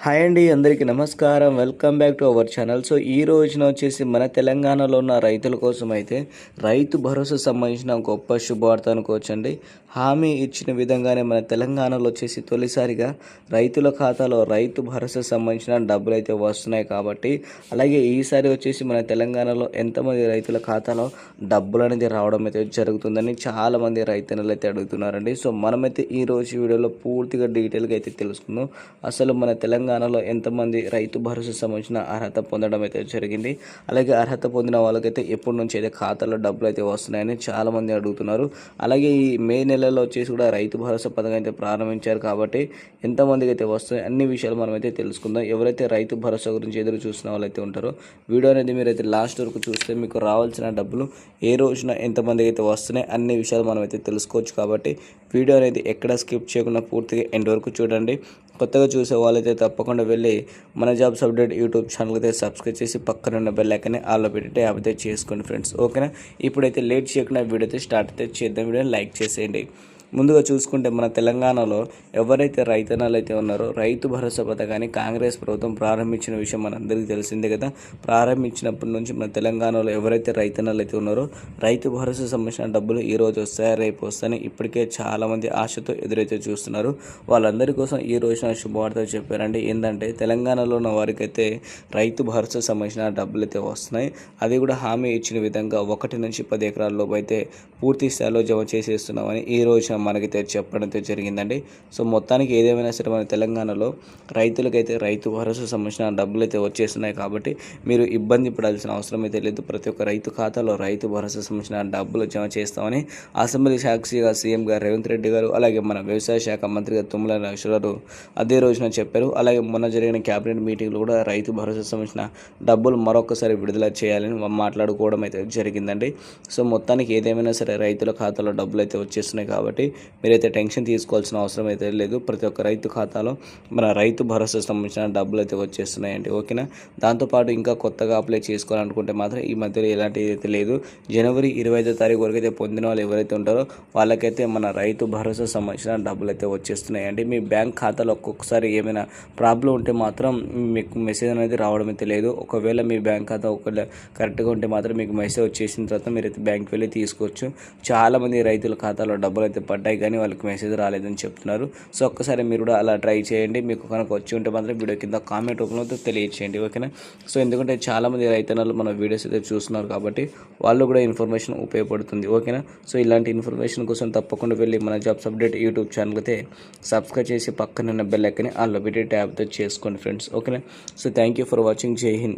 Hi అండి అందరికీ నమస్కారం. Welcome back to our channel so ఈ రోజున వచ్చేసి మన తెలంగాణలో ఉన్న రైతుల కోసం అయితే రైతు భరోసా సంబంధించిన గొప్ప శుభవార్త అనుకోవచ్చండి హామీ ఇచ్చిన విధంగానే మన తెలంగాణలో వచ్చేసి తొలిసారిగా రైతుల ఖాతాలో రైతు భరోసా సంబంధించిన డబ్బులు అయితే వస్తున్నాయి కాబట్టి అలాగే ఈసారి వచ్చేసి మన తెలంగాణలో ఎంతమంది రైతుల ఖాతాలో డబ్బులు అనేది రావడం అయితే జరుగుతుందని చాలామంది రైతన్నలు అయితే అడుగుతున్నారండి. సో మనమైతే ఈ రోజు వీడియోలో పూర్తిగా డీటెయిల్గా అయితే తెలుసుకుందాం. అసలు మన తెలంగాణ తెలంగాణలో ఎంతమంది రైతు భరోసా సంబంధించిన అర్హత పొందడం అయితే జరిగింది. అలాగే అర్హత పొందిన వాళ్ళకైతే ఎప్పటి నుంచి అయితే ఖాతాలో డబ్బులు అయితే వస్తున్నాయని చాలామంది అడుగుతున్నారు. అలాగే ఈ మే నెలలో వచ్చేసి కూడా రైతు భరోసా పథకం అయితే ప్రారంభించారు కాబట్టి ఎంతమందికి అయితే వస్తాయి అన్ని విషయాలు మనమైతే తెలుసుకుందాం. ఎవరైతే రైతు భరోసా గురించి ఎదురు చూసిన వాళ్ళైతే ఉంటారో వీడియో అనేది మీరైతే లాస్ట్ వరకు చూస్తే మీకు రావాల్సిన డబ్బులు ఏ రోజున ఎంతమందికి అయితే వస్తున్నాయి అన్ని విషయాలు మనమైతే తెలుసుకోవచ్చు కాబట్టి వీడియో అనేది ఎక్కడ స్కిప్ చేయకుండా పూర్తిగా ఎండ్ వరకు చూడండి. కొత్తగా చూసే వాళ్ళైతే తప్పకుండా వెళ్ళి మన జాబ్స్ అప్డేట్ యూట్యూబ్ ఛానల్ అయితే సబ్స్క్రైబ్ చేసి పక్కన ఉన్న బెల్ ఐకన్ ఆల్లో పెట్టి యాప్ అయితే చేసుకోండి ఫ్రెండ్స్ ఓకేనా? ఇప్పుడైతే లేట్ చేయకుండా వీడియో అయితే స్టార్ట్ అయితే చేద్దాం. వీడియో లైక్ చేసేయండి. ముందుగా చూసుకుంటే మన తెలంగాణలో ఎవరైతే రైతన్నలు అయితే ఉన్నారో రైతు భరోసా పథకాన్ని కాంగ్రెస్ ప్రభుత్వం ప్రారంభించిన విషయం మనందరికీ తెలిసిందే కదా. ప్రారంభించినప్పటి నుంచి మన తెలంగాణలో ఎవరైతే రైతన్నలు అయితే ఉన్నారో రైతు భరోసా సంబంధించిన డబ్బులు ఈ రోజు వస్తాయా రేపు వస్తాయని ఇప్పటికే చాలామంది ఆశతో ఎదురైతే చూస్తున్నారు. వాళ్ళందరి కోసం ఈ రోజున శుభవార్త చెప్పారండి. ఏంటంటే తెలంగాణలో ఉన్న వారికైతే రైతు భరోసా సంబంధించిన డబ్బులు అయితే వస్తున్నాయి. అది కూడా హామీ ఇచ్చిన విధంగా ఒకటి నుంచి పది ఎకరాల లోపు అయితే పూర్తి స్థాయిలో జమ చేసేస్తున్నామని ఈ రోజున మనకైతే చెప్పడం అయితే జరిగిందండి. సో మొత్తానికి ఏదేమైనా సరే మన తెలంగాణలో రైతులకైతే రైతు భరోసా సంబంధించిన డబ్బులు అయితే వచ్చేస్తున్నాయి కాబట్టి మీరు ఇబ్బంది పడాల్సిన అవసరం అయితే లేదు. ప్రతి ఒక్క రైతు ఖాతాలో రైతు భరోసా సంబంధించిన డబ్బులు జమ చేస్తామని అసెంబ్లీ సాక్షిగా సీఎం గారు రేవంత్ రెడ్డి గారు అలాగే మన వ్యవసాయ శాఖ మంత్రిగా తుమ్మల నాగేశ్వరరావు అదే రోజున చెప్పారు. అలాగే మొన్న జరిగిన క్యాబినెట్ మీటింగ్లో కూడా రైతు భరోసా సంబంధించిన డబ్బులు మరొకసారి విడుదల చేయాలని మాట్లాడుకోవడం అయితే జరిగిందండి. సో మొత్తానికి ఏదేమైనా సరే రైతుల ఖాతాలో డబ్బులు అయితే వచ్చేస్తున్నాయి కాబట్టి మీరైతే టెన్షన్ తీసుకోవాల్సిన అవసరం అయితే లేదు. ప్రతి ఒక్క రైతు ఖాతాలో మన రైతు భరోసా సంబంధించిన డబ్బులు అయితే వచ్చేస్తున్నాయండి. ఓకేనా? దాంతోపాటు ఇంకా కొత్తగా అప్లై చేసుకోవాలనుకుంటే మాత్రం ఈ మధ్యలో ఎలాంటి అయితే లేదు. జనవరి ఇరవై ఐదో తారీఖు వరకు అయితే పొందిన వాళ్ళు ఎవరైతే ఉంటారో వాళ్ళకైతే మన రైతు భరోసా సంబంధించిన డబ్బులు అయితే వచ్చేస్తున్నాయండి. మీ బ్యాంక్ ఖాతాలో ఒక్కొక్కసారి ఏమైనా ప్రాబ్లం ఉంటే మాత్రం మీకు మెసేజ్ అనేది రావడం అయితే లేదు. ఒకవేళ మీ బ్యాంక్ ఖాతా ఒకవేళ కరెక్ట్గా ఉంటే మాత్రం మీకు మెసేజ్ వచ్చేసిన తర్వాత మీరు అయితే బ్యాంక్ వెళ్ళి తీసుకోవచ్చు. చాలామంది రైతుల ఖాతాలో డబ్బులు అయితే పడ్డాయి కానీ వాళ్ళకి మెసేజ్ రాలేదని చెప్తున్నారు. సో ఒక్కసారి మీరు కూడా అలా ట్రై చేయండి. మీకు కనుక వచ్చి ఉంటే మాత్రం వీడియో కింద కామెంట్ రూపంలో తెలియచేయండి ఓకేనా సో ఎందుకంటే చాలామంది రైతన్నలు మన వీడియోస్ అయితే చూస్తున్నారు కాబట్టి వాళ్ళు కూడా ఇన్ఫర్మేషన్ ఉపయోగపడుతుంది ఓకేనా సో ఇలాంటి ఇన్ఫర్మేషన్ కోసం తప్పకుండా వెళ్ళి మన జాబ్స్ అప్డేట్ యూట్యూబ్ ఛానల్ అయితే సబ్స్క్రైబ్ చేసి పక్కన ఉన్న బెల్ ఎక్కని ఆ పెట్టి ట్యాబ్తో చేసుకోండి ఫ్రెండ్స్ ఓకేనా so thank you for watching జై హింద్